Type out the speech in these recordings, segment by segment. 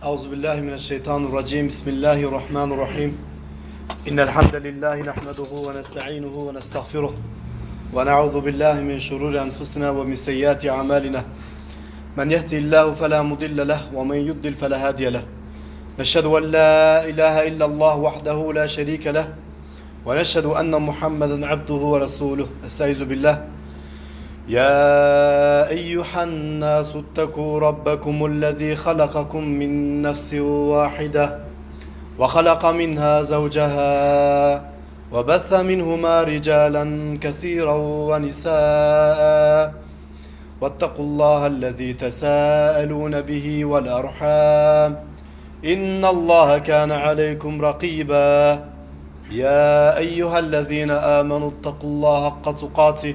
أعوذ بالله من الشيطان الرجيم. بسم الله الرحمن الرحيم. إن الحمد لله نحمده ونستعينه ونستغفره ونعوذ بالله من شرور أنفسنا ومن سيئات أعمالنا. من يهدي الله فلا مضل له ومن يضلل فلا هادي له. نشهد أن لا إله إلا الله وحده لا شريك له ونشهد أن محمدا عبده ورسوله. أستعيذ بالله. يا أيها الناس اتقوا ربكم الذي خلقكم من نفس واحدة وخلق منها زوجها وبث منهما رجالا كثيرا ونساء. واتقوا الله الذي تساءلون به والأرحام. إن الله كان عليكم رقيبا. يا أيها الذين آمنوا اتقوا الله حق تقاته.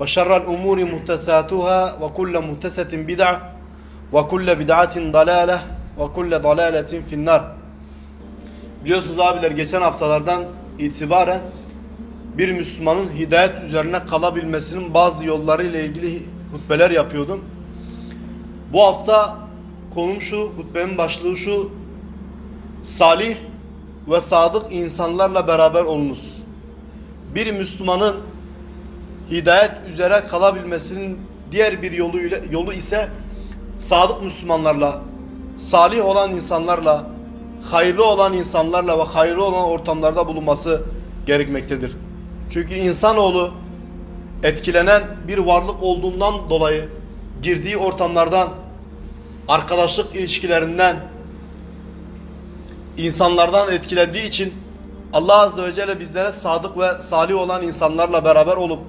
وشر الأمور محدثاتها وكل محدثة بدعة وكل بدعة ضلالة وكل ضلالة في النار Biliyorsunuz abiler geçen haftalardan itibaren bir Müslümanın hidayet üzerine kalabilmesinin bazı yolları ile ilgili hutbeler yapıyordum. Bu hafta konum şu, hutbemin başlığı şu. Salih ve sadık insanlarla beraber olunuz. Bir Müslümanın hidayet üzere kalabilmesinin diğer bir yolu yolu ise sadık Müslümanlarla, salih olan insanlarla, hayırlı olan insanlarla ve hayırlı olan ortamlarda bulunması gerekmektedir. Çünkü insanoğlu etkilenen bir varlık olduğundan dolayı girdiği ortamlardan, arkadaşlık ilişkilerinden, insanlardan etkilendiği için Allah Azze ve Celle bizlere sadık ve salih olan insanlarla beraber olup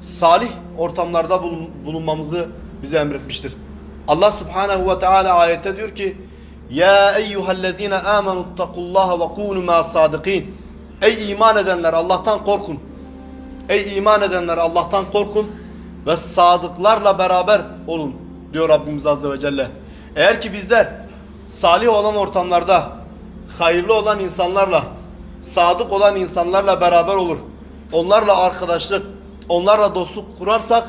salih ortamlarda bulun- bulunmamızı bize emretmiştir. Allah Subhanahu ve Teala ayette diyor ki Ya eyyühellezine amenu ittakullaha ve kunu ma sadikin Ey iman edenler Allah'tan korkun. Ey iman edenler Allah'tan korkun ve sadıklarla beraber olun diyor Rabbimiz Azze ve Celle. Eğer ki bizler salih olan ortamlarda hayırlı olan insanlarla sadık olan insanlarla beraber olur. Onlarla arkadaşlık, onlarla dostluk kurarsak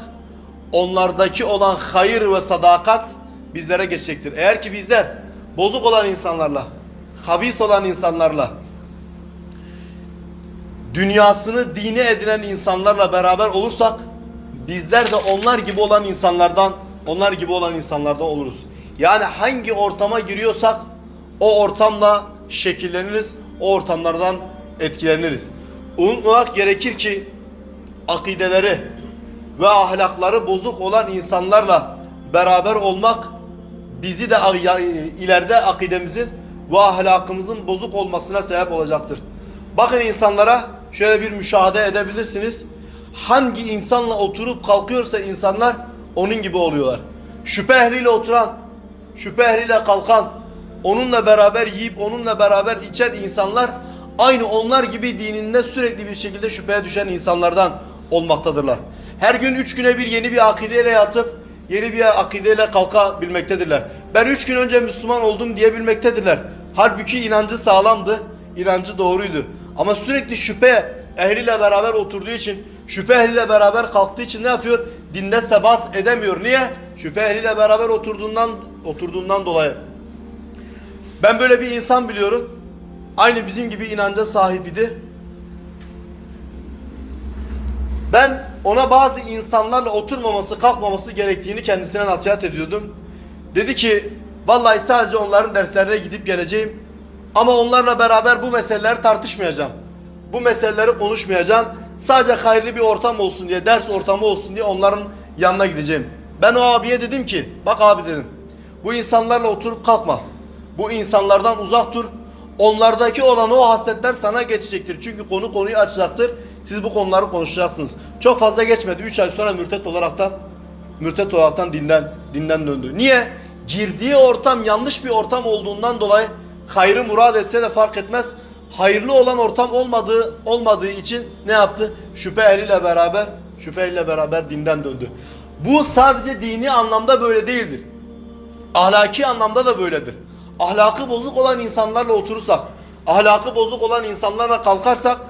onlardaki olan hayır ve sadakat bizlere geçecektir. Eğer ki bizler bozuk olan insanlarla, habis olan insanlarla, dünyasını dini edinen insanlarla beraber olursak bizler de onlar gibi olan insanlardan, onlar gibi olan insanlardan oluruz. Yani hangi ortama giriyorsak o ortamla şekilleniriz, o ortamlardan etkileniriz. Unutmamak gerekir ki akideleri ve ahlakları bozuk olan insanlarla beraber olmak bizi de ileride akidemizin ve ahlakımızın bozuk olmasına sebep olacaktır. Bakın insanlara şöyle bir müşahede edebilirsiniz. Hangi insanla oturup kalkıyorsa insanlar onun gibi oluyorlar. Şüphe ehliyle oturan, şüphe ehliyle kalkan, onunla beraber yiyip onunla beraber içen insanlar aynı onlar gibi dininde sürekli bir şekilde şüpheye düşen insanlardan olmaktadırlar. Her gün üç güne bir yeni bir akideyle yatıp yeni bir akideyle kalkabilmektedirler. Ben üç gün önce Müslüman oldum diyebilmektedirler. Halbuki inancı sağlamdı, inancı doğruydu. Ama sürekli şüphe ehliyle beraber oturduğu için, şüphe ehliyle beraber kalktığı için ne yapıyor? Dinde sebat edemiyor. Niye? Şüphe ehliyle beraber oturduğundan oturduğundan dolayı. Ben böyle bir insan biliyorum. Aynı bizim gibi inanca sahibiydi. Ben ona bazı insanlarla oturmaması, kalkmaması gerektiğini kendisine nasihat ediyordum. Dedi ki, vallahi sadece onların derslerine gidip geleceğim. Ama onlarla beraber bu meseleleri tartışmayacağım. Bu meseleleri konuşmayacağım. Sadece hayırlı bir ortam olsun diye, ders ortamı olsun diye onların yanına gideceğim. Ben o abiye dedim ki, bak abi dedim. Bu insanlarla oturup kalkma. Bu insanlardan uzak dur. Onlardaki olan o hasletler sana geçecektir. Çünkü konu konuyu açacaktır. Siz bu konuları konuşacaksınız. Çok fazla geçmedi. 3 ay sonra mürtet olaraktan mürtet olaraktan dinden dinden döndü. Niye? girdiği ortam yanlış bir ortam olduğundan dolayı hayrı murad etse de fark etmez. Hayırlı olan ortam olmadığı olmadığı için ne yaptı? Şüphe eliyle beraber şüphe eliyle beraber dinden döndü. Bu sadece dini anlamda böyle değildir. Ahlaki anlamda da böyledir. Ahlakı bozuk olan insanlarla oturursak, ahlakı bozuk olan insanlarla kalkarsak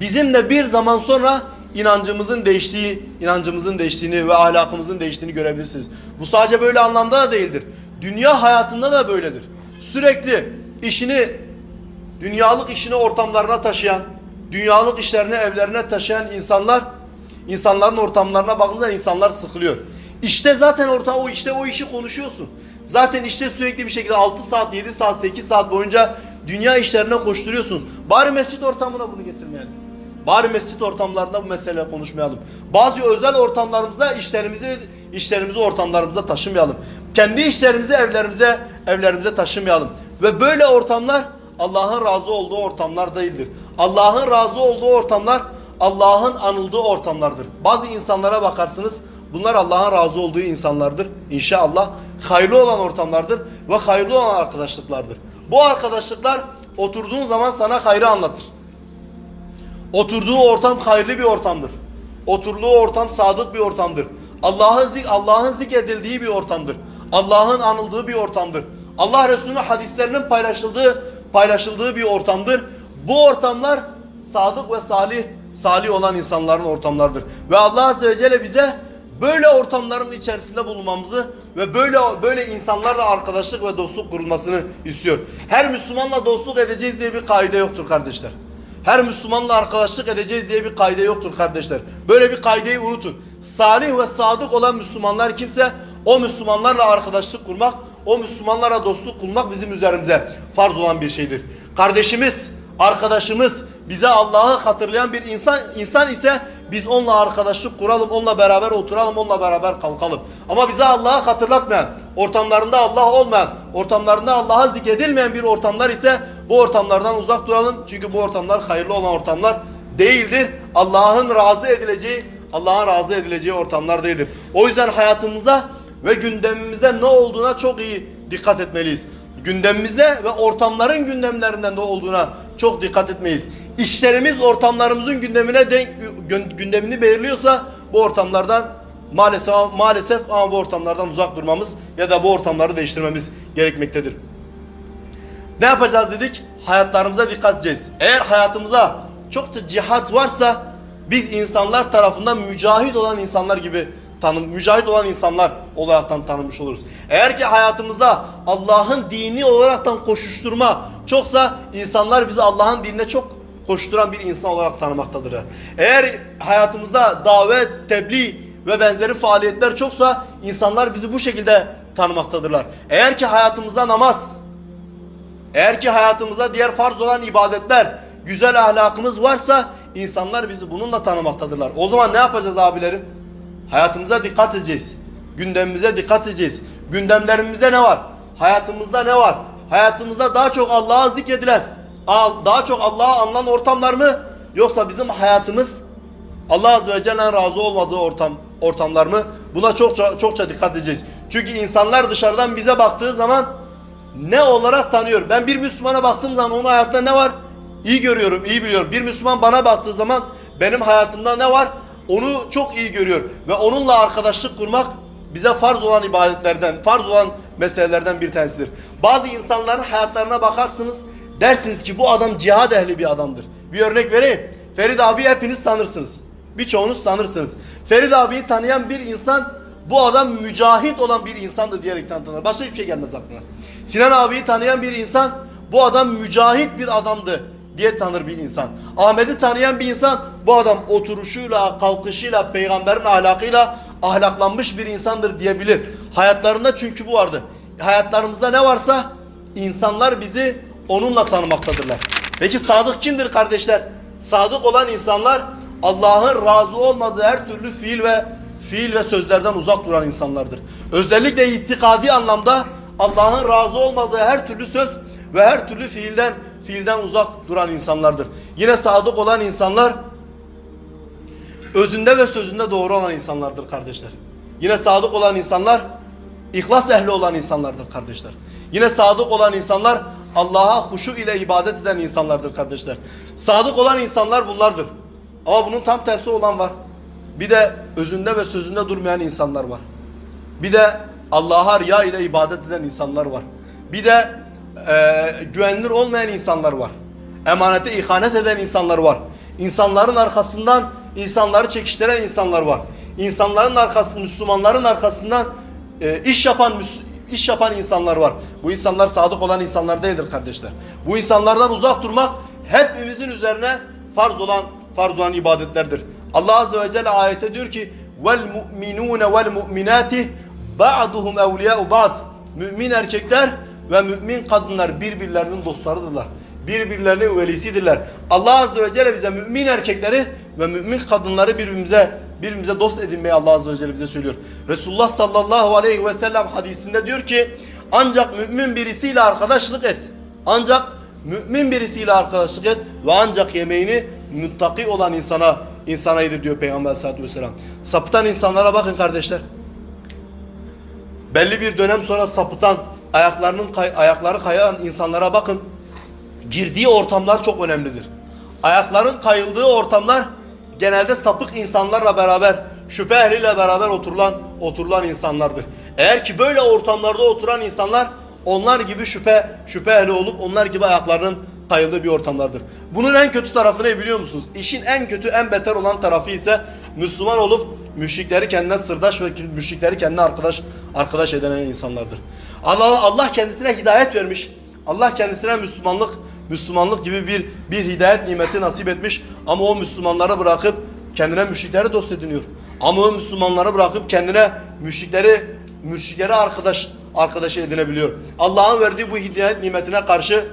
bizim de bir zaman sonra inancımızın değiştiği, inancımızın değiştiğini ve ahlakımızın değiştiğini görebilirsiniz. Bu sadece böyle anlamda da değildir. Dünya hayatında da böyledir. Sürekli işini dünyalık işini ortamlarına taşıyan, dünyalık işlerini evlerine taşıyan insanlar insanların ortamlarına bakınca insanlar sıkılıyor. İşte zaten orta o işte o işi konuşuyorsun. Zaten işte sürekli bir şekilde 6 saat, 7 saat, 8 saat boyunca dünya işlerine koşturuyorsunuz. Bari mescit ortamına bunu getirmeyelim. Bari mescit ortamlarında bu mesele konuşmayalım. Bazı özel ortamlarımızda işlerimizi işlerimizi ortamlarımıza taşımayalım. Kendi işlerimizi evlerimize evlerimize taşımayalım. Ve böyle ortamlar Allah'ın razı olduğu ortamlar değildir. Allah'ın razı olduğu ortamlar Allah'ın anıldığı ortamlardır. Bazı insanlara bakarsınız bunlar Allah'ın razı olduğu insanlardır. İnşallah hayırlı olan ortamlardır ve hayırlı olan arkadaşlıklardır. Bu arkadaşlıklar oturduğun zaman sana hayrı anlatır. Oturduğu ortam hayırlı bir ortamdır. Oturduğu ortam sadık bir ortamdır. Allah'ın zik Allah'ın zikredildiği bir ortamdır. Allah'ın anıldığı bir ortamdır. Allah Resulü'nün hadislerinin paylaşıldığı paylaşıldığı bir ortamdır. Bu ortamlar sadık ve salih salih olan insanların ortamlardır. Ve Allah Azze ve Celle bize böyle ortamların içerisinde bulunmamızı ve böyle böyle insanlarla arkadaşlık ve dostluk kurulmasını istiyor. Her Müslümanla dostluk edeceğiz diye bir kaide yoktur kardeşler. Her Müslümanla arkadaşlık edeceğiz diye bir kaide yoktur kardeşler. Böyle bir kaideyi unutun. Salih ve sadık olan Müslümanlar kimse o Müslümanlarla arkadaşlık kurmak, o Müslümanlara dostluk kurmak bizim üzerimize farz olan bir şeydir. Kardeşimiz, arkadaşımız, bize Allah'ı hatırlayan bir insan insan ise biz onunla arkadaşlık kuralım, onunla beraber oturalım, onunla beraber kalkalım. Ama bize Allah'ı hatırlatmayan, ortamlarında Allah olmayan, ortamlarında Allah'a zikredilmeyen bir ortamlar ise bu ortamlardan uzak duralım. Çünkü bu ortamlar hayırlı olan ortamlar değildir. Allah'ın razı edileceği, Allah'ın razı edileceği ortamlar değildir. O yüzden hayatımıza ve gündemimizde ne olduğuna çok iyi dikkat etmeliyiz. Gündemimizde ve ortamların gündemlerinden ne olduğuna çok dikkat etmeyiz. İşlerimiz ortamlarımızın gündemine denk, gündemini belirliyorsa bu ortamlardan maalesef maalesef ama bu ortamlardan uzak durmamız ya da bu ortamları değiştirmemiz gerekmektedir. Ne yapacağız dedik? Hayatlarımıza dikkat edeceğiz. Eğer hayatımıza çokça cihat varsa biz insanlar tarafından mücahit olan insanlar gibi tanım, mücahit olan insanlar olaraktan tanımış oluruz. Eğer ki hayatımızda Allah'ın dini olaraktan koşuşturma çoksa insanlar bizi Allah'ın dinine çok koşturan bir insan olarak tanımaktadırlar. Eğer hayatımızda davet, tebliğ ve benzeri faaliyetler çoksa insanlar bizi bu şekilde tanımaktadırlar. Eğer ki hayatımızda namaz, eğer ki hayatımıza diğer farz olan ibadetler, güzel ahlakımız varsa insanlar bizi bununla tanımaktadırlar. O zaman ne yapacağız abilerim? Hayatımıza dikkat edeceğiz. Gündemimize dikkat edeceğiz. Gündemlerimizde ne var? Hayatımızda ne var? Hayatımızda daha çok Allah'a zikredilen, daha çok Allah'a anılan ortamlar mı? Yoksa bizim hayatımız Allah Azze ve Celle'nin razı olmadığı ortam ortamlar mı? Buna çokça çokça dikkat edeceğiz. Çünkü insanlar dışarıdan bize baktığı zaman ne olarak tanıyor? Ben bir Müslümana baktığım zaman onun hayatında ne var? İyi görüyorum, iyi biliyorum. Bir Müslüman bana baktığı zaman benim hayatımda ne var? Onu çok iyi görüyor ve onunla arkadaşlık kurmak bize farz olan ibadetlerden, farz olan meselelerden bir tanesidir. Bazı insanların hayatlarına bakarsınız, dersiniz ki bu adam cihad ehli bir adamdır. Bir örnek vereyim. Ferit abi hepiniz tanırsınız. Birçoğunuz tanırsınız. Ferit abiyi tanıyan bir insan bu adam mücahit olan bir insandır diyerekten tanır. Başka hiçbir şey gelmez aklına. Sinan abiyi tanıyan bir insan bu adam mücahit bir adamdı diye tanır bir insan. Ahmet'i tanıyan bir insan bu adam oturuşuyla, kalkışıyla, peygamberin ahlakıyla ahlaklanmış bir insandır diyebilir. Hayatlarında çünkü bu vardı. Hayatlarımızda ne varsa insanlar bizi onunla tanımaktadırlar. Peki sadık kimdir kardeşler? Sadık olan insanlar Allah'ın razı olmadığı her türlü fiil ve fiil ve sözlerden uzak duran insanlardır. Özellikle itikadi anlamda Allah'ın razı olmadığı her türlü söz ve her türlü fiilden fiilden uzak duran insanlardır. Yine sadık olan insanlar özünde ve sözünde doğru olan insanlardır kardeşler. Yine sadık olan insanlar ihlas ehli olan insanlardır kardeşler. Yine sadık olan insanlar Allah'a huşu ile ibadet eden insanlardır kardeşler. Sadık olan insanlar bunlardır. Ama bunun tam tersi olan var. Bir de özünde ve sözünde durmayan insanlar var. Bir de Allah'a riya ile ibadet eden insanlar var. Bir de e, güvenilir olmayan insanlar var. Emanete ihanet eden insanlar var. İnsanların arkasından insanları çekiştiren insanlar var. İnsanların arkasından, Müslümanların arkasından e, iş yapan iş yapan insanlar var. Bu insanlar sadık olan insanlar değildir kardeşler. Bu insanlardan uzak durmak hepimizin üzerine farz olan farz olan ibadetlerdir. Allah azze ve celle ayette diyor ki vel mu'minune vel mu'minati ba'duhum evliya'u ba'd. Mümin erkekler ve mümin kadınlar birbirlerinin dostlarıdırlar. Birbirlerinin velisidirler. Allah azze ve celle bize mümin erkekleri ve mümin kadınları birbirimize birbirimize dost edinmeyi Allah azze ve celle bize söylüyor. Resulullah sallallahu aleyhi ve sellem hadisinde diyor ki ancak mümin birisiyle arkadaşlık et. Ancak mümin birisiyle arkadaşlık et ve ancak yemeğini muttaki olan insana insana yedir diyor Peygamber sallallahu aleyhi ve sellem. Sapıtan insanlara bakın kardeşler. Belli bir dönem sonra sapıtan, ayaklarının kay- ayakları kayan insanlara bakın. Girdiği ortamlar çok önemlidir. Ayakların kayıldığı ortamlar genelde sapık insanlarla beraber, şüphe ehliyle beraber oturulan oturulan insanlardır. Eğer ki böyle ortamlarda oturan insanlar onlar gibi şüphe şüphe ehli olup onlar gibi ayaklarının kayıldığı bir ortamlardır. Bunun en kötü tarafı ne biliyor musunuz? İşin en kötü, en beter olan tarafı ise Müslüman olup müşrikleri kendine sırdaş ve müşrikleri kendine arkadaş arkadaş edinen insanlardır. Allah Allah kendisine hidayet vermiş. Allah kendisine Müslümanlık Müslümanlık gibi bir bir hidayet nimeti nasip etmiş ama o Müslümanları bırakıp kendine müşrikleri dost ediniyor. Ama o Müslümanları bırakıp kendine müşrikleri müşrikleri arkadaş arkadaş edinebiliyor. Allah'ın verdiği bu hidayet nimetine karşı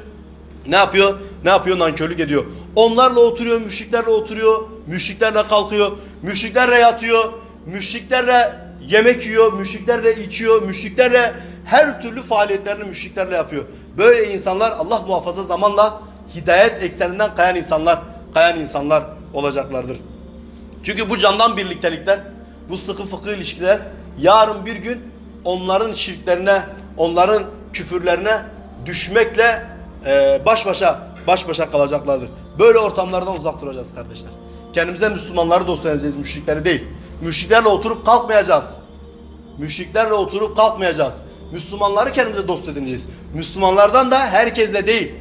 ne yapıyor? Ne yapıyor? Nankörlük ediyor. Onlarla oturuyor, müşriklerle oturuyor, müşriklerle kalkıyor, müşriklerle yatıyor, müşriklerle yemek yiyor, müşriklerle içiyor, müşriklerle her türlü faaliyetlerini müşriklerle yapıyor. Böyle insanlar Allah muhafaza zamanla hidayet ekseninden kayan insanlar, kayan insanlar olacaklardır. Çünkü bu candan birliktelikler, bu sıkı fıkı ilişkiler yarın bir gün onların şirklerine, onların küfürlerine düşmekle e, baş başa baş başa kalacaklardır. Böyle ortamlardan uzak duracağız kardeşler. Kendimize Müslümanları dost edeceğiz, müşrikleri değil. Müşriklerle oturup kalkmayacağız. Müşriklerle oturup kalkmayacağız. Müslümanları kendimize dost edineceğiz. Müslümanlardan da herkesle değil.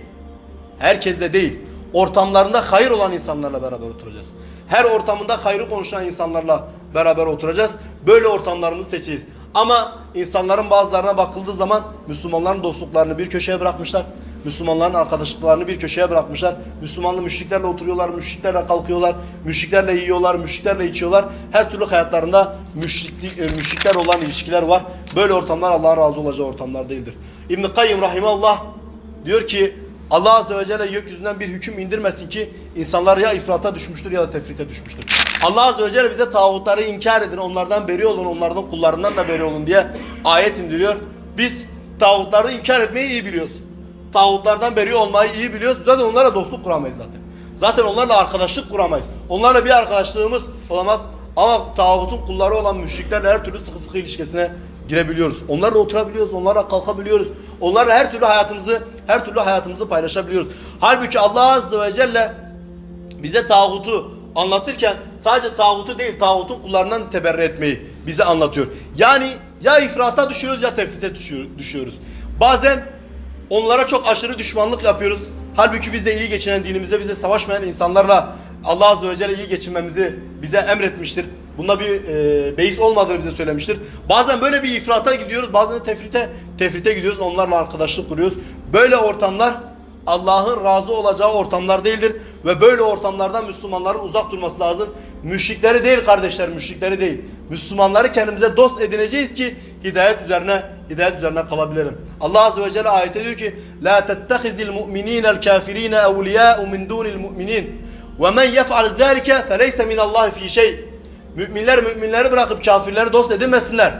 Herkesle değil. Ortamlarında hayır olan insanlarla beraber oturacağız. Her ortamında hayrı konuşan insanlarla beraber oturacağız. Böyle ortamlarımızı seçeceğiz. Ama insanların bazılarına bakıldığı zaman Müslümanların dostluklarını bir köşeye bırakmışlar. Müslümanların arkadaşlıklarını bir köşeye bırakmışlar. Müslümanlı müşriklerle oturuyorlar, müşriklerle kalkıyorlar, müşriklerle yiyorlar, müşriklerle içiyorlar. Her türlü hayatlarında müşriklik, e, müşrikler olan ilişkiler var. Böyle ortamlar Allah'ın razı olacağı ortamlar değildir. İbn-i Kayyım Rahimahullah diyor ki Allah Azze ve Celle gökyüzünden bir hüküm indirmesin ki insanlar ya ifrata düşmüştür ya da tefrite düşmüştür. Allah Azze ve Celle bize tağutları inkar edin, onlardan beri olun, onlardan kullarından da beri olun diye ayet indiriyor. Biz tağutları inkar etmeyi iyi biliyoruz. Tağutlardan beri olmayı iyi biliyoruz. Zaten onlarla dostluk kuramayız zaten. Zaten onlarla arkadaşlık kuramayız. Onlarla bir arkadaşlığımız olamaz. Ama tağutun kulları olan müşriklerle her türlü sıkı fıkı ilişkisine girebiliyoruz. Onlarla oturabiliyoruz, onlarla kalkabiliyoruz. Onlarla her türlü hayatımızı, her türlü hayatımızı paylaşabiliyoruz. Halbuki Allah Azze ve Celle bize tağutu anlatırken sadece tağutu değil tağutun kullarından teberri etmeyi bize anlatıyor. Yani ya ifrata düşüyoruz ya tefrite düşüyor- düşüyoruz. Bazen onlara çok aşırı düşmanlık yapıyoruz. Halbuki biz de iyi geçinen dinimizde bize savaşmayan insanlarla Allah Azze ve Celle iyi geçinmemizi bize emretmiştir. Bunda bir e, beis olmadığını bize söylemiştir. Bazen böyle bir ifrata gidiyoruz, bazen de tefrite, tefrite gidiyoruz. Onlarla arkadaşlık kuruyoruz. Böyle ortamlar Allah'ın razı olacağı ortamlar değildir. Ve böyle ortamlardan Müslümanların uzak durması lazım. Müşrikleri değil kardeşler, müşrikleri değil. Müslümanları kendimize dost edineceğiz ki hidayet üzerine hidayet üzerine kalabilirim. Allah Azze ve Celle ayette diyor ki La tettehizil mu'minînel kafirîne evliyâ'u min dûnil mu'minîn ve men yef'al zâlike feleyse minallâhi fî şey. Müminler müminleri bırakıp kafirleri dost edinmesinler.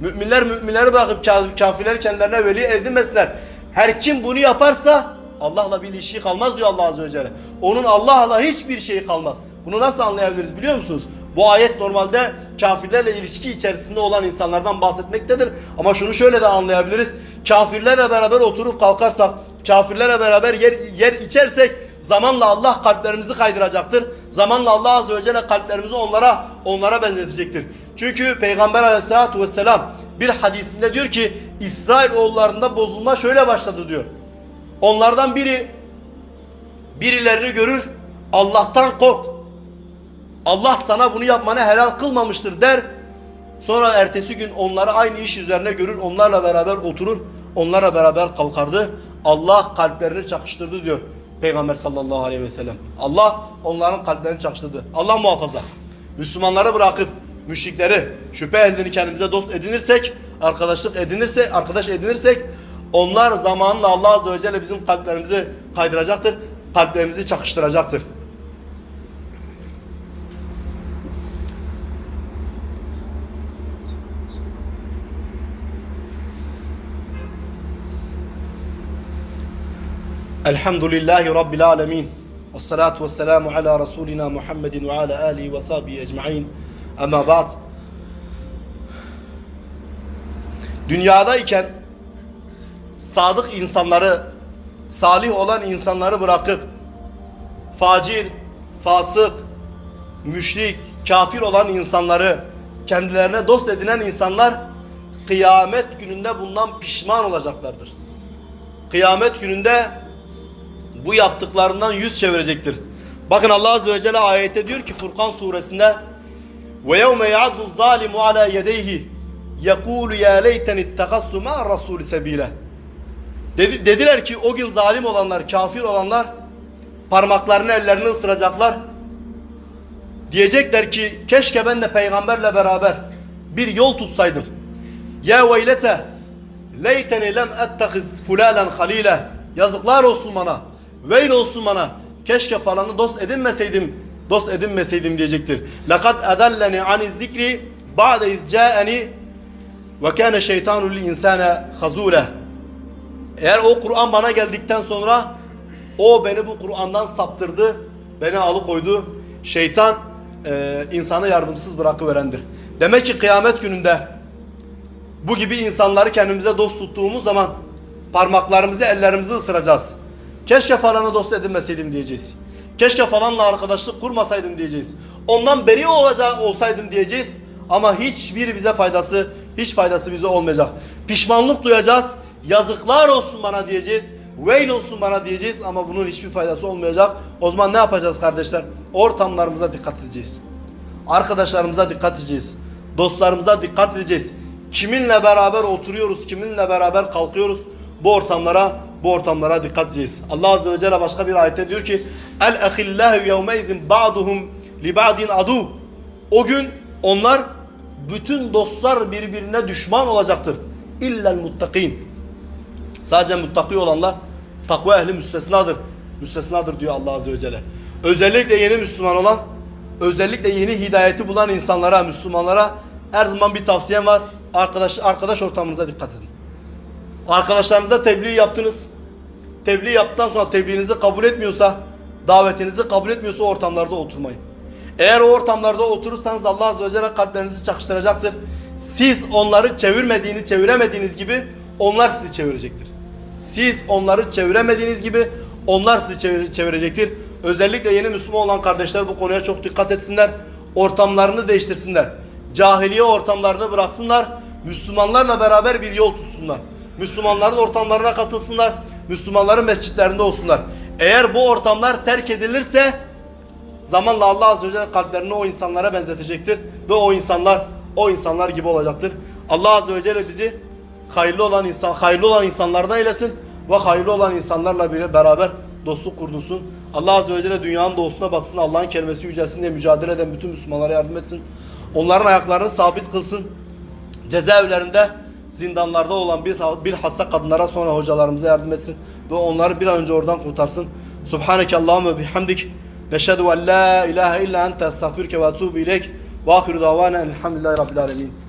Müminler müminleri bırakıp ka- kafirleri kendilerine veli edinmesinler. Her kim bunu yaparsa Allah'la bir ilişki kalmaz diyor Allah Azze ve Celle. Onun Allah'la hiçbir şeyi kalmaz. Bunu nasıl anlayabiliriz biliyor musunuz? Bu ayet normalde kafirlerle ilişki içerisinde olan insanlardan bahsetmektedir. Ama şunu şöyle de anlayabiliriz. Kafirlerle beraber oturup kalkarsak, kafirlerle beraber yer, yer içersek zamanla Allah kalplerimizi kaydıracaktır. Zamanla Allah Azze ve Celle kalplerimizi onlara onlara benzetecektir. Çünkü Peygamber Aleyhisselatü Vesselam bir hadisinde diyor ki İsrail oğullarında bozulma şöyle başladı diyor. Onlardan biri birilerini görür Allah'tan kork. Allah sana bunu yapmanı helal kılmamıştır der. Sonra ertesi gün onları aynı iş üzerine görür. Onlarla beraber oturur. Onlarla beraber kalkardı. Allah kalplerini çakıştırdı diyor Peygamber sallallahu aleyhi ve sellem. Allah onların kalplerini çakıştırdı. Allah muhafaza. Müslümanları bırakıp müşrikleri şüphe ehlini kendimize dost edinirsek, arkadaşlık edinirsek, arkadaş edinirsek onlar zamanla Allah azze ve celle bizim kalplerimizi kaydıracaktır. Kalplerimizi çakıştıracaktır. Elhamdülillahi Rabbil alemin. Ve salatu ve selamu ala Resulina Muhammedin ve ala alihi ve sahbihi ecma'in. Ama ba'd. Dünyadayken sadık insanları, salih olan insanları bırakıp facir, fasık, müşrik, kafir olan insanları kendilerine dost edinen insanlar kıyamet gününde bundan pişman olacaklardır. Kıyamet gününde bu yaptıklarından yüz çevirecektir. Bakın Allah Azze ve Celle ayette diyor ki Furkan suresinde ya'du zalimu ala yedeyhi yekulu ya leyten ittakassu ma rasul sebile Dedi, dediler ki o gün zalim olanlar, kafir olanlar parmaklarını ellerini ısıracaklar. Diyecekler ki keşke ben de peygamberle beraber bir yol tutsaydım. Ya veylete leyteni lem ettehiz fulalan halile yazıklar olsun bana. Veil olsun bana. Keşke falanı dost edinmeseydim. Dost edinmeseydim diyecektir. Lekad edelleni ani zikri ba'de iz ca'eni ve kâne şeytanu lil insâne hazûle. Eğer o Kur'an bana geldikten sonra o beni bu Kur'an'dan saptırdı, beni alıkoydu. Şeytan e, insanı yardımsız bırakıverendir. Demek ki kıyamet gününde bu gibi insanları kendimize dost tuttuğumuz zaman parmaklarımızı, ellerimizi ısıracağız. Keşke falanı dost edinmeseydim diyeceğiz. Keşke falanla arkadaşlık kurmasaydım diyeceğiz. Ondan beri olacak olsaydım diyeceğiz. Ama hiçbir bize faydası, hiç faydası bize olmayacak. Pişmanlık duyacağız. Yazıklar olsun bana diyeceğiz. Veil olsun bana diyeceğiz ama bunun hiçbir faydası olmayacak. O zaman ne yapacağız kardeşler? Ortamlarımıza dikkat edeceğiz. Arkadaşlarımıza dikkat edeceğiz. Dostlarımıza dikkat edeceğiz. Kiminle beraber oturuyoruz, kiminle beraber kalkıyoruz. Bu ortamlara bu ortamlara dikkat edeceğiz. Allah Azze ve Celle başka bir ayette diyor ki El ehillahu yevmeydin ba'duhum li ba'din adu. O gün onlar bütün dostlar birbirine düşman olacaktır. İllel muttakin. Sadece muttaki olanlar takva ehli müstesnadır. Müstesnadır diyor Allah Azze ve Celle. Özellikle yeni Müslüman olan, özellikle yeni hidayeti bulan insanlara, Müslümanlara her zaman bir tavsiyem var. Arkadaş arkadaş ortamınıza dikkat edin. Arkadaşlarınıza tebliğ yaptınız. Tebliğ yaptıktan sonra tebliğinizi kabul etmiyorsa, davetinizi kabul etmiyorsa ortamlarda oturmayın. Eğer o ortamlarda oturursanız Allah Azze ve Celle kalplerinizi çakıştıracaktır. Siz onları çevirmediğiniz, çeviremediğiniz gibi onlar sizi çevirecektir. Siz onları çeviremediğiniz gibi onlar sizi çevir çevirecektir. Özellikle yeni Müslüman olan kardeşler bu konuya çok dikkat etsinler. Ortamlarını değiştirsinler. Cahiliye ortamlarını bıraksınlar. Müslümanlarla beraber bir yol tutsunlar. Müslümanların ortamlarına katılsınlar. Müslümanların mescitlerinde olsunlar. Eğer bu ortamlar terk edilirse zamanla Allah Azze ve Celle kalplerini o insanlara benzetecektir. Ve o insanlar o insanlar gibi olacaktır. Allah Azze ve Celle bizi hayırlı olan insan hayırlı olan insanlardan eylesin ve hayırlı olan insanlarla bile beraber dostluk kurdursun. Allah Azze ve Celle dünyanın doğusuna batsın. Allah'ın kelimesi yücelsin diye mücadele eden bütün Müslümanlara yardım etsin. Onların ayaklarını sabit kılsın. Cezaevlerinde zindanlarda olan bir, bir hasta kadınlara sonra hocalarımıza yardım etsin ve onları bir an önce oradan kurtarsın. Subhaneke Allahümme bihamdik. Neşhedü en la ilahe illa ente estağfirke ve etubu ileyk. Ve ahiru davana elhamdülillahi rabbil alemin.